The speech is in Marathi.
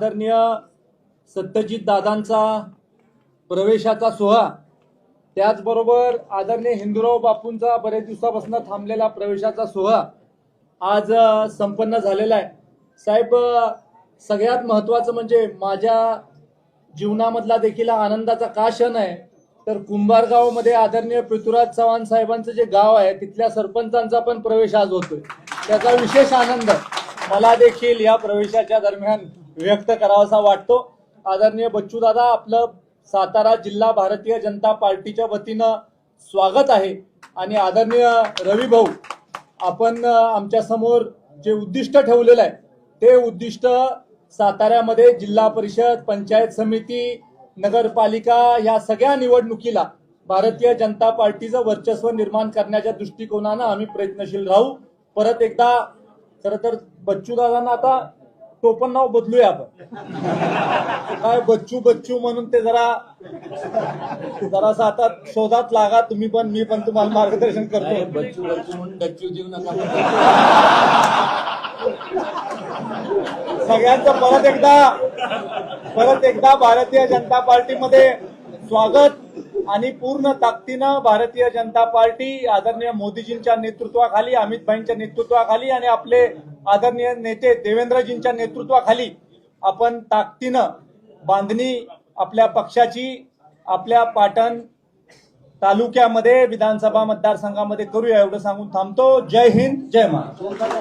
आदरणीय सत्यजित दादांचा प्रवेशाचा सोहळा. त्याचबरोबर आदरणीय हिंदुराव बापूंचा बरेच दिवसापासून थांबलेला प्रवेशाचा सोहळा आज संपन्न झालेला आहे. साहेब सगळ्यात महत्वाचं म्हणजे माझ्या जीवनामधला देखील आनंदाचा का क्षण आहे? तर कुंभारगावमध्ये आदरणीय पृथ्वीराज चव्हाण साहेबांचं जे गाव आहे तिथल्या सरपंचांचा पण प्रवेश आज होतोय. त्याचा विशेष आनंद मला देखील या प्रवेशाच्या दरम्यान व्यक्त करावासा वाटतो. आदरणीय बच्चू दादा आपलं सातारा जिल्हा भारतीय जनता पार्टीच्या वतीनं स्वागत आहे. आणि आदरणीय रवी भाऊ आपण आमच्यासमोर जे उद्दिष्ट ठेवलेलं आहे ते उद्दिष्ट साताऱ्यामध्ये जिल्हा परिषद पंचायत समिती नगरपालिका या सगळ्या निवडणुकीला भारतीय जनता पार्टीचं वर्चस्व निर्माण करण्याच्या दृष्टिकोनानं आम्ही प्रयत्नशील राहू. परत एकदा खर तर बच्चू दादांना आता टोपण नाव बदलूया आपण. काय बच्चू बच्चू म्हणून ते जरा जरासं आता शोधात लागा तुम्ही पण मी पण तुम्हाला मार्गदर्शन करतो. बच्चू बच्चू म्हणून डच्चू जीव नका. सगळ्यांचं परत एकदा परत एकदा भारतीय जनता पार्टीमध्ये स्वागत. आणि पूर्ण ताकदीनं भारतीय जनता पार्टी आदरणीय मोदीजींच्या नेतृत्वाखाली अमित भाईंच्या नेतृत्वाखाली आणि आपले आदरणीय नेते देवेंद्रजींच्या नेतृत्वाखाली आपण ताकदीनं बांधणी आपल्या पक्षाची आपल्या पाटण तालुक्यामध्ये विधानसभा मतदारसंघामध्ये करूया एवढं सांगून थांबतो. जय हिंद जय महाराष्ट्र.